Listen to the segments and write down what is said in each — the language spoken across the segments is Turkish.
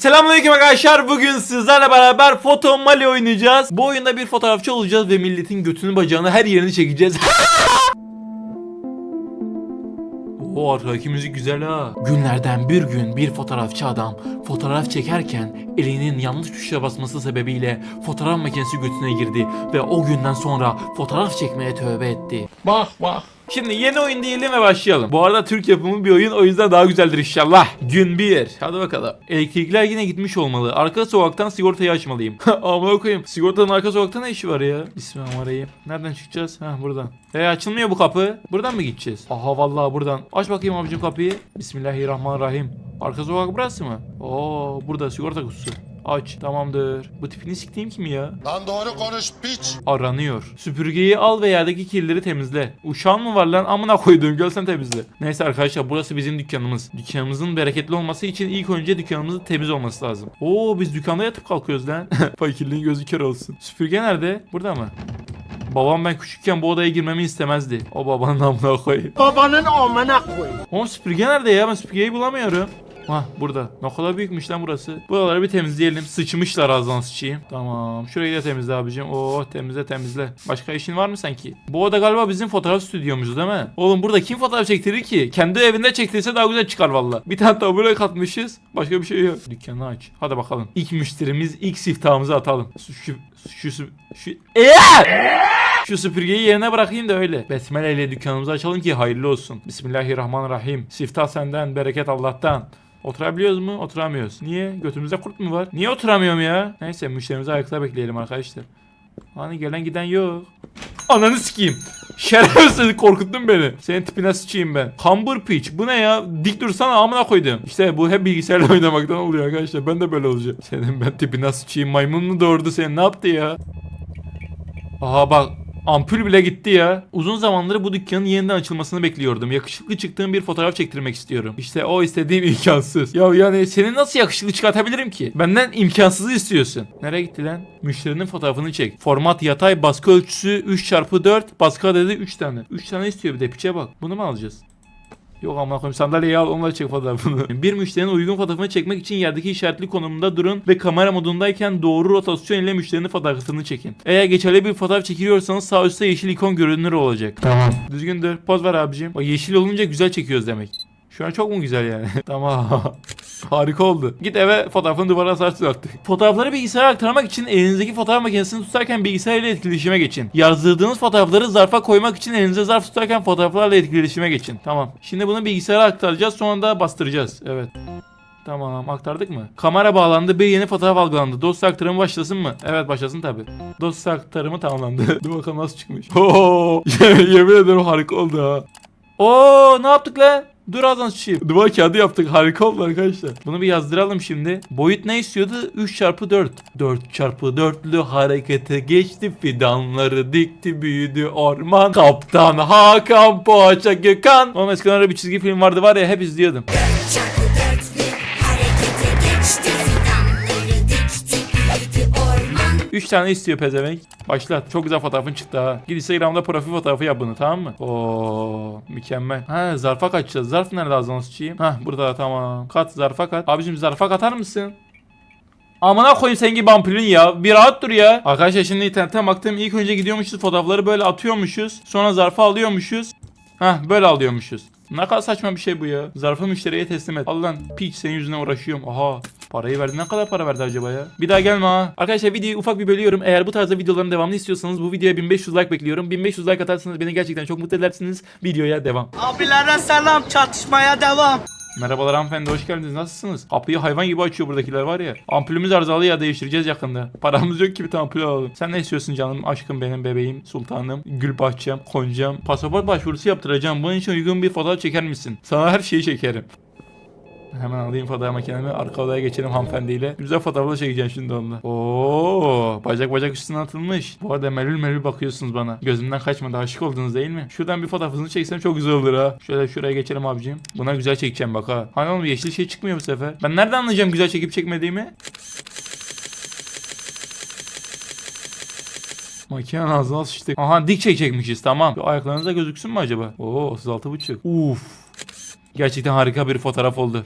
Selamünaleyküm arkadaşlar. Bugün sizlerle beraber Foto Mali oynayacağız. Bu oyunda bir fotoğrafçı olacağız ve milletin götünü bacağını her yerini çekeceğiz. Oo arkadaki müzik güzel ha. Günlerden bir gün bir fotoğrafçı adam fotoğraf çekerken elinin yanlış tuşa basması sebebiyle fotoğraf makinesi götüne girdi ve o günden sonra fotoğraf çekmeye tövbe etti. Bak bak. Şimdi yeni oyun diyelim ve başlayalım. Bu arada Türk yapımı bir oyun o yüzden daha güzeldir inşallah. Gün 1. Hadi bakalım. Elektrikler yine gitmiş olmalı. Arka sokaktan sigortayı açmalıyım. Amına koyayım. Sigortanın arka sokakta ne işi var ya? Bismillahirrahmanirrahim. Nereden çıkacağız? Ha buradan. E açılmıyor bu kapı. Buradan mı gideceğiz? Aha vallahi buradan. Aç bakayım abicim kapıyı. Bismillahirrahmanirrahim. Arka sokak burası mı? Oo burada sigorta kutusu. Aç. Tamamdır. Bu tipini siktiğim kim ya? Lan doğru konuş piç. aranıyor. Süpürgeyi al ve yerdeki kirleri temizle. Uşağın mı var lan? Amına koyduğum gölsen temizle. Neyse arkadaşlar burası bizim dükkanımız. Dükkanımızın bereketli olması için ilk önce dükkanımızın temiz olması lazım. Oo biz dükkanda yatıp kalkıyoruz lan. Fakirliğin gözü kör olsun. Süpürge nerede? Burada mı? Babam ben küçükken bu odaya girmemi istemezdi. O babanın amına koy. Babanın amına koy. Oğlum süpürge nerede ya? Ben süpürgeyi bulamıyorum. Hah burada. Ne kadar büyükmüş lan burası. Buraları bir temizleyelim. Sıçmışlar ağzından sıçayım. Tamam. Şurayı da temizle abicim. Oo temizle temizle. Başka işin var mı sanki? Bu oda galiba bizim fotoğraf stüdyomuz değil mi? Oğlum burada kim fotoğraf çektirir ki? Kendi evinde çektirse daha güzel çıkar valla. Bir tane tabure katmışız. Başka bir şey yok. Dükkanı aç. Hadi bakalım. İlk müşterimiz ilk siftahımızı atalım. Şu şu şu, şu, şu Eee! Şu süpürgeyi yerine bırakayım da öyle. Besmele ile dükkanımızı açalım ki hayırlı olsun. Bismillahirrahmanirrahim. Siftah senden, bereket Allah'tan. Oturabiliyoruz mu? Oturamıyoruz. Niye? Götümüzde kurt mu var? Niye oturamıyorum ya? Neyse müşterimizi ayakta bekleyelim arkadaşlar. Hani gelen giden yok. Ananı sikeyim. Şerefsiz korkuttun beni. Senin tipine sıçayım ben. Kambur piç. Bu ne ya? Dik dursana amına koydum. İşte bu hep bilgisayarla oynamaktan oluyor arkadaşlar. Ben de böyle olacağım. Senin ben tipine sıçayım. Maymun mu doğurdu seni? Ne yaptı ya? Aha bak Ampul bile gitti ya. Uzun zamandır bu dükkanın yeniden açılmasını bekliyordum. Yakışıklı çıktığım bir fotoğraf çektirmek istiyorum. İşte o istediğim imkansız. Ya yani seni nasıl yakışıklı çıkartabilirim ki? Benden imkansızı istiyorsun. Nereye gitti lan? Müşterinin fotoğrafını çek. Format yatay baskı ölçüsü 3x4 baskı adedi 3 tane. 3 tane istiyor bir de piçe bak. Bunu mu alacağız? Yok amına koyayım sandalyeyi al onunla çek fotoğrafını. bir müşterinin uygun fotoğrafını çekmek için yerdeki işaretli konumunda durun ve kamera modundayken doğru rotasyon ile müşterinin fotoğrafını çekin. Eğer geçerli bir fotoğraf çekiliyorsanız sağ üstte yeşil ikon görünür olacak. Tamam. Düzgün dur. Poz ver abicim. Bak yeşil olunca güzel çekiyoruz demek. Şu an çok mu güzel yani? tamam. Harika oldu. Git eve fotoğrafını duvara sarsın artık. Fotoğrafları bilgisayara aktarmak için elinizdeki fotoğraf makinesini tutarken bilgisayar ile etkileşime geçin. Yazdırdığınız fotoğrafları zarfa koymak için elinize zarf tutarken fotoğraflarla etkileşime geçin. Tamam. Şimdi bunu bilgisayara aktaracağız sonra da bastıracağız. Evet. Tamam aktardık mı? Kamera bağlandı bir yeni fotoğraf algılandı. Dosya aktarımı başlasın mı? Evet başlasın tabi. Dosya aktarımı tamamlandı. Dur bakalım nasıl çıkmış. Oo, yemin ederim harika oldu ha. Oo ne yaptık lan? Dur ağzına sıçayım. Duvar kağıdı yaptık. Harika oldu arkadaşlar. Bunu bir yazdıralım şimdi. Boyut ne istiyordu? 3 çarpı 4. 4 çarpı 4'lü harekete geçti. Fidanları dikti büyüdü orman. Kaptan Hakan Poğaça Gökhan. Oğlum eskiden öyle bir çizgi film vardı var ya hep izliyordum. Çarpı 3 tane istiyor pezevenk. Başlat. Çok güzel fotoğrafın çıktı ha. Git Instagram'da profil fotoğrafı yap bunu tamam mı? Oo mükemmel. Ha zarfa kaçacağız. Zarf nerede ağzına sıçayım? Ha burada tamam. Kat zarfa kat. Abicim zarfa katar mısın? Amına koyayım sen gibi ampulün ya. Bir rahat dur ya. Arkadaşlar şimdi internetten baktım. İlk önce gidiyormuşuz fotoğrafları böyle atıyormuşuz. Sonra zarfa alıyormuşuz. Hah böyle alıyormuşuz. Ne kadar saçma bir şey bu ya. Zarfı müşteriye teslim et. Al lan piç senin yüzüne uğraşıyorum. Aha. Parayı verdi. Ne kadar para verdi acaba ya? Bir daha gelme ha. Arkadaşlar videoyu ufak bir bölüyorum. Eğer bu tarzda videoların devamını istiyorsanız bu videoya 1500 like bekliyorum. 1500 like atarsanız beni gerçekten çok mutlu edersiniz. Videoya devam. Abilere selam çatışmaya devam. Merhabalar hanımefendi hoş geldiniz. Nasılsınız? Kapıyı hayvan gibi açıyor buradakiler var ya. Ampulümüz arızalı ya değiştireceğiz yakında. Paramız yok ki bir tane ampul alalım. Sen ne istiyorsun canım? Aşkım benim bebeğim, sultanım, gül bahçem, koncam. Pasaport başvurusu yaptıracağım. Bunun için uygun bir fotoğraf çeker misin? Sana her şeyi çekerim. Hemen alayım fotoğraf makinemi. Arka odaya geçelim hanımefendiyle. Güzel fotoğrafla çekeceğim şimdi onunla. Oo, bacak bacak üstüne atılmış. Bu arada melül melül bakıyorsunuz bana. Gözümden kaçmadı. Aşık oldunuz değil mi? Şuradan bir fotoğrafınızı çeksem çok güzel olur ha. Şöyle şuraya geçelim abicim. Buna güzel çekeceğim bak ha. Hani oğlum yeşil şey çıkmıyor bu sefer. Ben nereden anlayacağım güzel çekip çekmediğimi? Makinenin ağzına sıçtık. Aha dik çekecekmişiz tamam. Şu ayaklarınıza gözüksün mü acaba? Oo 36.5. Uf. Gerçekten harika bir fotoğraf oldu.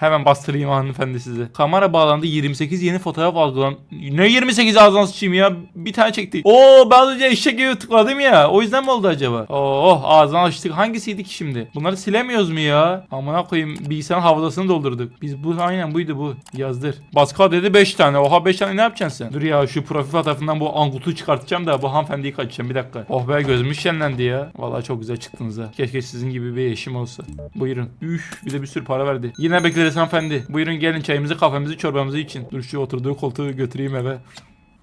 Hemen bastırayım hanımefendi size. Kamera bağlandı 28 yeni fotoğraf algılan. Ne 28 ağzına sıçayım ya? Bir tane çektik. Oo ben önce eşek gibi tıkladım ya. O yüzden mi oldu acaba? Oh ağzını açtık. Hangisiydi ki şimdi? Bunları silemiyoruz mu ya? Amına koyayım bilgisayarın hafızasını doldurduk. Biz bu aynen buydu bu. Yazdır. Baska dedi 5 tane. Oha 5 tane ne yapacaksın sen? Dur ya şu profil fotoğrafından bu angutu çıkartacağım da bu hanımefendiyi kaçacağım bir dakika. Oh be gözümüz şenlendi ya. Vallahi çok güzel çıktınız ha. Keşke sizin gibi bir eşim olsa. Buyurun. Üf bir de bir sürü para verdi. Yine bekleriz hanımefendi. Buyurun gelin çayımızı kahvemizi çorbamızı için. Dur şu oturduğu koltuğu götüreyim eve.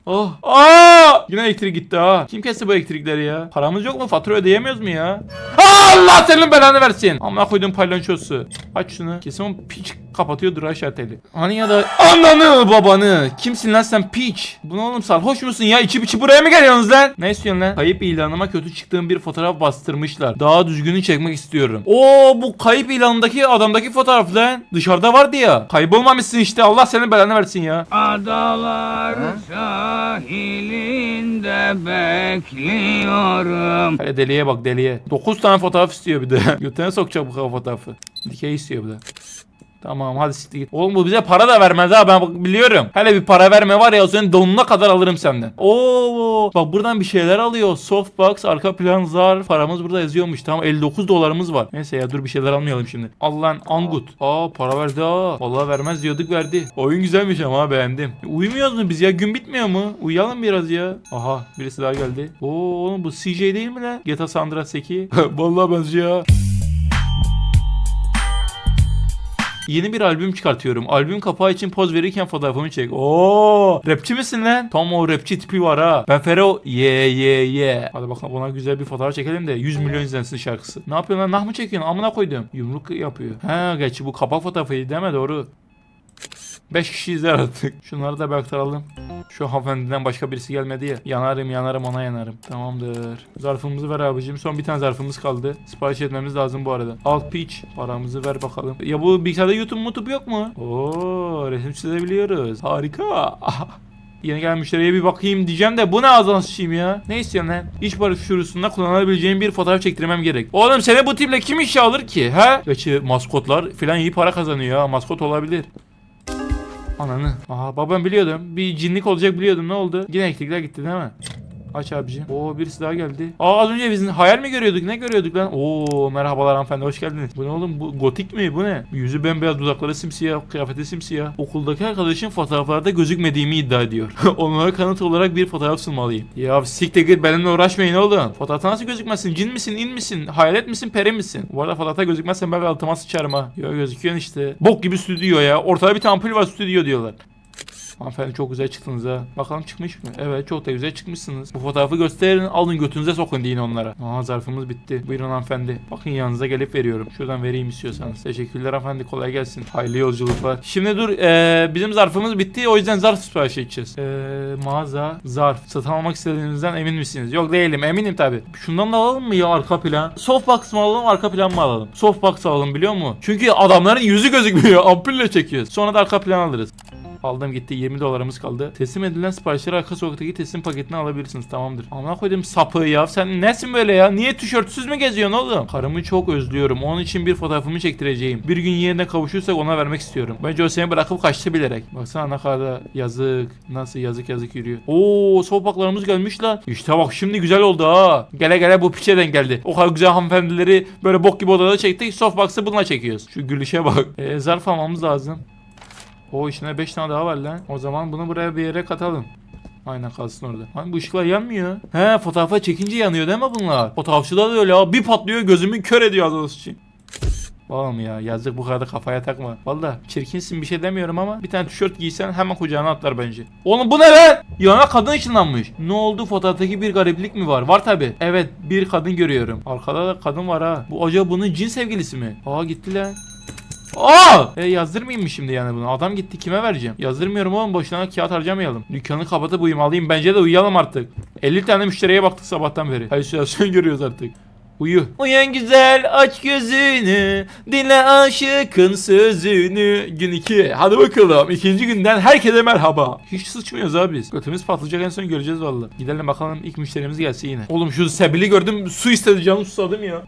Oh. Aa! Yine elektrik gitti ha. Kim kesti bu elektrikleri ya? Paramız yok mu? Fatura ödeyemiyoruz mu ya? Allah senin belanı versin. Amına koydum palyaçosu. Aç şunu. Kesin o piç kapatıyordur aşağı teli. Hani ya da ananı babanı. Kimsin lan sen piç? Bu ne oğlum sarhoş musun ya? İçi biçi buraya mı geliyorsunuz lan? Ne istiyorsun lan? Kayıp ilanıma kötü çıktığım bir fotoğraf bastırmışlar. Daha düzgünü çekmek istiyorum. Oo bu kayıp ilanındaki adamdaki fotoğraf lan. Dışarıda vardı ya. Kaybolmamışsın işte. Allah senin belanı versin ya. Adalar sahilinde bekliyorum. Hele deliye bak deliye. 9 tane fotoğraf istiyor bir de. Götüne sokacak bu fotoğrafı. Dikey istiyor bir de. Tamam hadi siktir git. Oğlum bu bize para da vermez ha ben biliyorum. Hele bir para verme var ya senin donuna kadar alırım senden. Oo bak buradan bir şeyler alıyor. Softbox, arka plan zar. Paramız burada yazıyormuş. Tamam 59 dolarımız var. Neyse ya dur bir şeyler almayalım şimdi. Al lan Angut. Aa para verdi ha. Vallahi vermez diyorduk verdi. Oyun güzelmiş ama beğendim. Uyumuyoruz mu biz ya? Gün bitmiyor mu? Uyuyalım biraz ya. Aha birisi daha geldi. Oo oğlum bu CJ değil mi lan? GTA San Andreas 2. Vallahi benziyor. Yeni bir albüm çıkartıyorum. Albüm kapağı için poz verirken fotoğrafımı çek. Oo, rapçi misin lan? Tam o rapçi tipi var ha. Ben Fero ye ye ye. Hadi bakalım ona güzel bir fotoğraf çekelim de 100 milyon izlensin şarkısı. Ne yapıyorsun lan? Nah mı çekiyorsun? Amına koydum. Yumruk yapıyor. Ha gerçi bu kapak fotoğrafıydı değil mi? Doğru. 5 kişi izler artık. Şunları da bir aktaralım. Şu hanımefendiden başka birisi gelmedi ya. Yanarım yanarım ona yanarım. Tamamdır. Zarfımızı ver abicim. Son bir tane zarfımız kaldı. Sipariş etmemiz lazım bu arada. Alt peach. Paramızı ver bakalım. Ya bu bilgisayarda YouTube mutup yok mu? Oo resim çizebiliyoruz. Harika. Yeni gelen müşteriye bir bakayım diyeceğim de bu ne ağzına sıçayım ya? Ne istiyorsun lan? İş başvurusunda kullanabileceğim bir fotoğraf çektirmem gerek. Oğlum seni bu tiple kim işe alır ki? He? Gerçi maskotlar filan iyi para kazanıyor ha. Maskot olabilir. Ananı. Aha babam biliyordum. Bir cinlik olacak biliyordum. Ne oldu? Yine elektrikler gitti değil mi? Aç abicim. Oo birisi daha geldi. Aa az önce biz hayal mi görüyorduk? Ne görüyorduk lan? Oo merhabalar hanımefendi hoş geldiniz. Bu ne oğlum? Bu gotik mi? Bu ne? Yüzü bembeyaz, dudakları simsiyah, kıyafeti simsiyah. Okuldaki arkadaşım fotoğraflarda gözükmediğimi iddia ediyor. Onlara kanıt olarak bir fotoğraf sunmalıyım. Ya siktir git benimle uğraşmayın oğlum. Fotoğrafta nasıl gözükmezsin? Cin misin, in misin? Hayalet misin, peri misin? Bu arada fotoğrafta gözükmezsen ben altıma sıçarım ha. Ya gözüküyorsun işte. Bok gibi stüdyo ya. Ortada bir tane ampul var stüdyo diyorlar. Hanımefendi çok güzel çıktınız ha. Bakalım çıkmış mı? Evet çok da güzel çıkmışsınız. Bu fotoğrafı gösterin alın götünüze sokun deyin onlara. Aa zarfımız bitti. Buyurun hanımefendi. Bakın yanınıza gelip veriyorum. Şuradan vereyim istiyorsanız. Teşekkürler hanımefendi kolay gelsin. Hayırlı yolculuklar. Şimdi dur ee, bizim zarfımız bitti. O yüzden zarf sipariş edeceğiz. Ee, mağaza zarf. Satın almak istediğinizden emin misiniz? Yok değilim eminim tabi. Şundan da alalım mı ya arka plan? Softbox mı alalım arka plan mı alalım? Softbox alalım biliyor musun? Çünkü adamların yüzü gözükmüyor. Ampulle çekiyoruz. Sonra da arka plan alırız. Aldım gitti 20 dolarımız kaldı. Teslim edilen siparişleri arka sokaktaki teslim paketine alabilirsiniz tamamdır. Amına koydum sapı ya sen nesin böyle ya? Niye tişörtsüz mü geziyorsun oğlum? Karımı çok özlüyorum. Onun için bir fotoğrafımı çektireceğim. Bir gün yerine kavuşursak ona vermek istiyorum. Bence o seni bırakıp kaçtı bilerek. Baksana ne kadar da yazık. Nasıl yazık yazık yürüyor. Oo sopaklarımız gelmiş lan. İşte bak şimdi güzel oldu ha. Gele gele bu piçe denk geldi. O kadar güzel hanımefendileri böyle bok gibi odada çektik. Softbox'ı bununla çekiyoruz. Şu gülüşe bak. Ee, zarf almamız lazım. O içinde 5 tane daha var lan. O zaman bunu buraya bir yere katalım. Aynen kalsın orada. Hani bu ışıklar yanmıyor. He fotoğrafa çekince yanıyor değil mi bunlar? Fotoğrafçıda da öyle ya. Bir patlıyor gözümü kör ediyor az için. Oğlum ya yazık bu kadar da kafaya takma. Valla çirkinsin bir şey demiyorum ama bir tane tişört giysen hemen kucağına atlar bence. Oğlum bu ne lan? Yana kadın ışınlanmış. Ne oldu fotoğraftaki bir gariplik mi var? Var tabi. Evet bir kadın görüyorum. Arkada da kadın var ha. Bu acaba bunun cin sevgilisi mi? Aa gitti lan. Aa! E yazdırmayayım mı şimdi yani bunu? Adam gitti kime vereceğim? Yazdırmıyorum oğlum boşuna kağıt harcamayalım. Dükkanı kapatıp uyumalıyım. Bence de uyuyalım artık. 50 tane müşteriye baktık sabahtan beri. Halüsinasyon görüyoruz artık. Uyu. Uyan güzel aç gözünü Dinle aşıkın sözünü Gün 2 Hadi bakalım ikinci günden herkese merhaba Hiç sıçmıyoruz abi biz Götümüz patlayacak en son göreceğiz valla Gidelim bakalım ilk müşterimiz gelsin yine Oğlum şu sebili gördüm su istedi canım susadım ya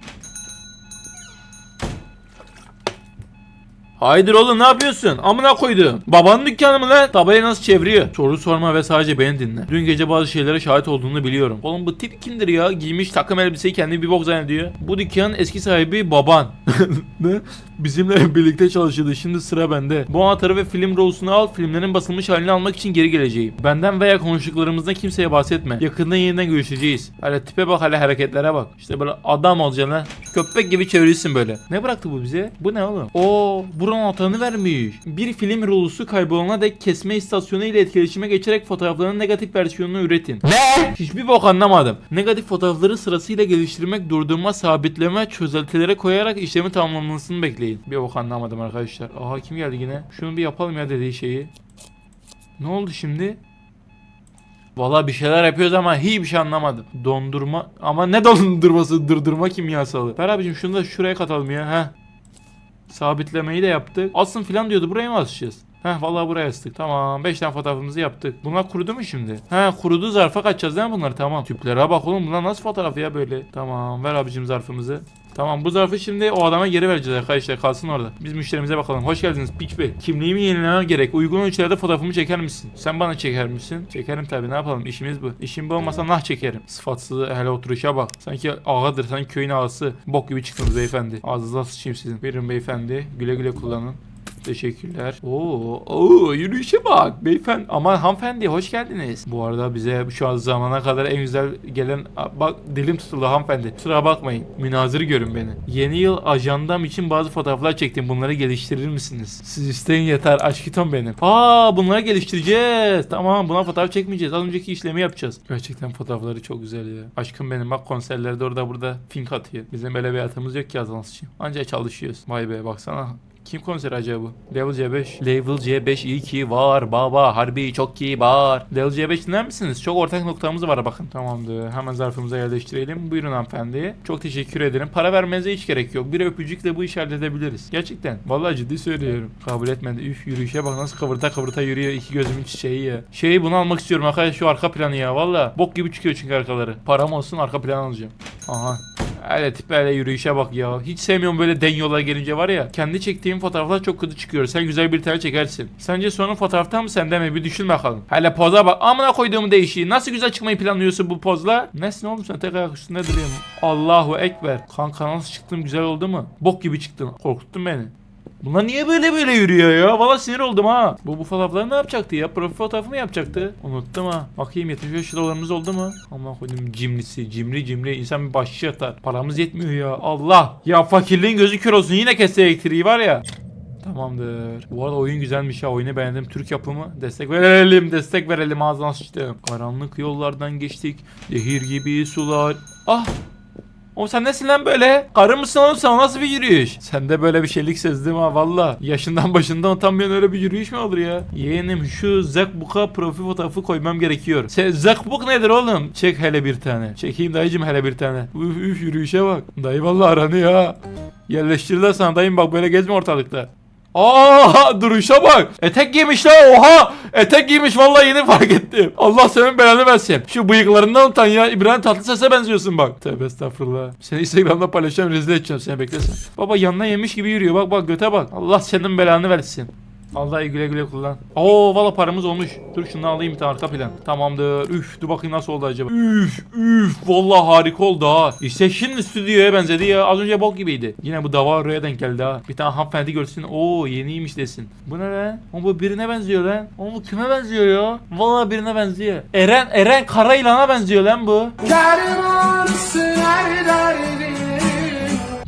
Haydır oğlum ne yapıyorsun? Amına koydum. Babanın dükkanı mı lan? Tabayı nasıl çeviriyor? Soru sorma ve sadece beni dinle. Dün gece bazı şeylere şahit olduğunu biliyorum. Oğlum bu tip kimdir ya? Giymiş takım elbiseyi kendi bir bok zannediyor. Bu dükkanın eski sahibi baban. ne? Bizimle birlikte çalışıyordu. Şimdi sıra bende. Bu anahtarı ve film rolsunu al. Filmlerin basılmış halini almak için geri geleceğim. Benden veya konuştuklarımızdan kimseye bahsetme. Yakında yeniden görüşeceğiz. Hele tipe bak hele hareketlere bak. İşte böyle adam olacaksın lan. Köpek gibi çevirirsin böyle. Ne bıraktı bu bize? Bu ne oğlum? Oo, buranın anahtarını vermiş. Bir film rolusu kaybolana dek kesme istasyonu ile etkileşime geçerek fotoğrafların negatif versiyonunu üretin. Ne? Hiçbir bok anlamadım. Negatif fotoğrafları sırasıyla geliştirmek, durdurma, sabitleme, çözeltilere koyarak işlemi tamamlanmasını bekleyin. Bir bok anlamadım arkadaşlar. Aha kim geldi yine? Şunu bir yapalım ya dediği şeyi. Ne oldu şimdi? Valla bir şeyler yapıyoruz ama hiçbir şey anlamadım. Dondurma ama ne dondurması durdurma kimyasalı. Ver abicim şunu da şuraya katalım ya. Heh. Sabitlemeyi de yaptık. Asın filan diyordu buraya mı asacağız? Heh vallahi buraya astık. Tamam 5 tane fotoğrafımızı yaptık. Bunlar kurudu mu şimdi? He kurudu zarfa kaçacağız değil mi bunları? Tamam. Tüplere bak oğlum bunlar nasıl fotoğraf ya böyle? Tamam ver abicim zarfımızı. Tamam bu zarfı şimdi o adama geri vereceğiz arkadaşlar kalsın orada. Biz müşterimize bakalım. Hoş geldiniz Piç Bey. Kimliğimi yenilemem gerek. Uygun ölçülerde fotoğrafımı çeker misin? Sen bana çeker misin? Çekerim tabi ne yapalım işimiz bu. İşim bu olmasa nah çekerim. Sıfatsız hele oturuşa bak. Sanki ağadır sanki köyün ağası. Bok gibi çıktınız beyefendi. Ağzınıza sıçayım sizin. Verin beyefendi. Güle güle kullanın. Teşekkürler. Oo, oo yürüyüşe bak beyefendi. Aman hanımefendi hoş geldiniz. Bu arada bize şu an zamana kadar en güzel gelen bak dilim tutuldu hanımefendi. Kusura bakmayın. Münazır görün beni. Yeni yıl ajandam için bazı fotoğraflar çektim. Bunları geliştirir misiniz? Siz isteyin yeter. Aşkiton benim. Aa bunları geliştireceğiz. Tamam buna fotoğraf çekmeyeceğiz. Az önceki işlemi yapacağız. Gerçekten fotoğrafları çok güzel ya. Aşkım benim bak konserlerde orada burada fink atıyor. Bizim böyle bir hayatımız yok ki azalsın. Anca çalışıyoruz. Vay be baksana. Kim konser acaba bu? Level C5. Level C5 iyi ki var baba. Harbi çok iyi var. Level C5 dinler misiniz? Çok ortak noktamız var bakın. Tamamdır. Hemen zarfımıza yerleştirelim. Buyurun hanımefendi. Çok teşekkür ederim. Para vermenize hiç gerek yok. Bir öpücükle bu işi halledebiliriz. Gerçekten. Vallahi ciddi söylüyorum. Kabul etmedi. Üf yürüyüşe bak nasıl kıvırta kıvırta yürüyor. iki gözümün çiçeği ya. Şeyi bunu almak istiyorum arkadaşlar şu arka planı ya. Valla bok gibi çıkıyor çünkü arkaları. Param olsun arka plan alacağım. Aha. Öyle tiplerle yürüyüşe bak ya. Hiç sevmiyorum böyle den yola gelince var ya. Kendi çektiğim fotoğraflar çok kötü çıkıyor. Sen güzel bir tane çekersin. Sence sorun fotoğraftan mı sende mi? Bir düşün bakalım. Hele poza bak. Amına koyduğumu değişiği. Nasıl güzel çıkmayı planlıyorsun bu pozla? Nesin oğlum sen tek ayak üstünde duruyorsun. Allahu Ekber. Kanka nasıl çıktım güzel oldu mu? Bok gibi çıktın. Korkuttun beni. Bunlar niye böyle böyle yürüyor ya? Valla sinir oldum ha. Bu bu fotoğrafları ne yapacaktı ya? Profil fotoğrafı mı yapacaktı? Unuttum ha. Bakayım 75 dolarımız oldu mu? Aman koydum cimrisi. Cimri cimri. İnsan bir başı yatar. Paramız yetmiyor ya. Allah. Ya fakirliğin gözü kör olsun. Yine kesse elektriği var ya. Tamamdır. Bu arada oyun güzelmiş ya. Oyunu beğendim. Türk yapımı. Destek verelim. Destek verelim. Ağzına sıçtım. Karanlık yollardan geçtik. Zehir gibi sular. Ah. O sen nesin lan böyle? Karı mısın oğlum sen nasıl bir yürüyüş? Sende böyle bir şeylik sezdim ha valla. Yaşından başından utanmayan öyle bir yürüyüş mü olur ya? Yeğenim şu Zakbook'a profil fotoğrafı koymam gerekiyor. Sen Zakbook nedir oğlum? Çek hele bir tane. Çekeyim dayıcım hele bir tane. Üf üf yürüyüşe bak. Dayı valla aranıyor ha. Yerleştirirler sana dayım bak böyle gezme ortalıkta. Aa duruşa bak. Etek giymiş la oha. Etek giymiş vallahi yeni fark ettim. Allah senin belanı versin. Şu bıyıklarından utan ya. İbrahim Tatlıses'e benziyorsun bak. Tövbe estağfurullah. Seni Instagram'da paylaşacağım rezil edeceğim seni beklesin. Baba yanına yemiş gibi yürüyor bak bak göte bak. Allah senin belanı versin. Allah güle güle kullan. Oo valla paramız olmuş. Dur şunu alayım bir tane arka plan. Tamamdır. Üf dur bakayım nasıl oldu acaba. Üf üf valla harika oldu ha. İşte şimdi stüdyoya benzedi ya. Az önce bok gibiydi. Yine bu dava oraya denk geldi ha. Bir tane hanımefendi görsün. Oo yeniymiş desin. Bu ne lan? O bu birine benziyor lan. O bu kime benziyor ya? Valla birine benziyor. Eren Eren Karayılan'a benziyor lan bu.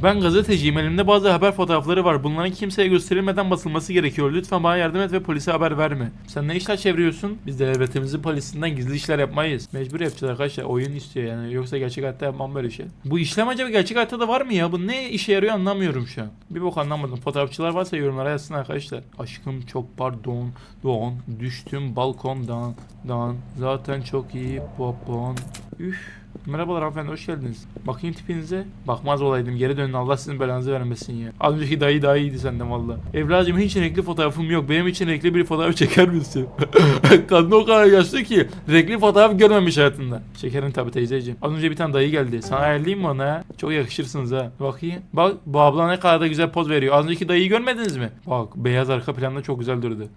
Ben gazeteciyim. Elimde bazı haber fotoğrafları var. Bunların kimseye gösterilmeden basılması gerekiyor. Lütfen bana yardım et ve polise haber verme. Sen ne işler çeviriyorsun? Biz de devletimizin polisinden gizli işler yapmayız. Mecbur yapacağız arkadaşlar. Oyun istiyor yani. Yoksa gerçek hayatta yapmam böyle şey. Bu işlem acaba gerçek hayatta da var mı ya? Bu ne işe yarıyor anlamıyorum şu an. Bir bok anlamadım. Fotoğrafçılar varsa yorumlara yazsın arkadaşlar. Aşkım çok pardon. Don. Düştüm balkondan. Dan. Zaten çok iyi popon. Üf. Merhabalar hanımefendi hoş geldiniz. Bakayım tipinize. Bakmaz olaydım geri dönün Allah sizin belanızı vermesin ya. Az önceki dayı daha iyiydi senden valla. Evlacım hiç renkli fotoğrafım yok. Benim için renkli bir fotoğraf çeker misin? Kadın o kadar yaşlı ki renkli fotoğraf görmemiş hayatında. Şekerin tabi teyzeciğim. Az önce bir tane dayı geldi. Sana ayarlayayım mı onu ha? Çok yakışırsınız ha. Bakayım. Bak bu abla ne kadar da güzel poz veriyor. Az önceki dayıyı görmediniz mi? Bak beyaz arka planda çok güzel durdu.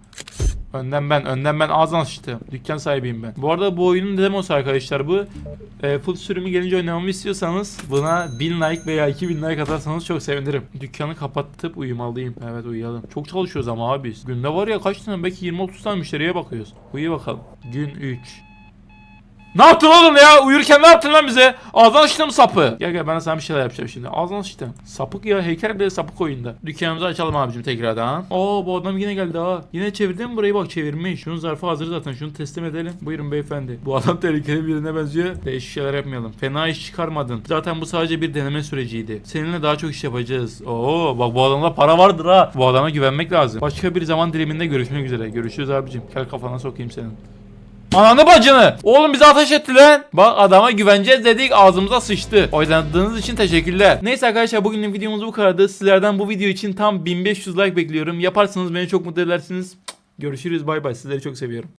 Önden ben, önden ben ağzına sıçtım. Dükkan sahibiyim ben. Bu arada bu oyunun demosu arkadaşlar bu. E, full sürümü gelince oynamamı istiyorsanız buna 1000 like veya 2000 like atarsanız çok sevinirim. Dükkanı kapatıp uyumalıyım. Evet uyuyalım. Çok çalışıyoruz ama abi biz. Günde var ya kaç tane belki 20-30 tane müşteriye bakıyoruz. Uyu bakalım. Gün 3. Ne yaptın oğlum ya? Uyurken ne yaptın lan bize? Ağzına açtım sapı. Gel gel ben sana bir şeyler yapacağım şimdi. Ağzına açtım. Sapık ya heykel bile sapık oyunda. Dükkanımızı açalım abicim tekrardan. Oo bu adam yine geldi ha. Yine çevirdi mi burayı bak çevirmiş. Şunun zarfı hazır zaten. Şunu teslim edelim. Buyurun beyefendi. Bu adam tehlikeli birine benziyor. Değişik şeyler yapmayalım. Fena iş çıkarmadın. Zaten bu sadece bir deneme süreciydi. Seninle daha çok iş yapacağız. Oo bak bu adamda para vardır ha. Bu adama güvenmek lazım. Başka bir zaman diliminde görüşmek üzere. Görüşürüz abicim. Gel kafana sokayım senin. Ananı bacını. Oğlum bizi ateş etti lan. Bak adama güveneceğiz dedik ağzımıza sıçtı. Oynadığınız için teşekkürler. Neyse arkadaşlar bugünün videomuz bu kadardı. Sizlerden bu video için tam 1500 like bekliyorum. Yaparsanız beni çok mutlu edersiniz. Görüşürüz bay bay. Sizleri çok seviyorum.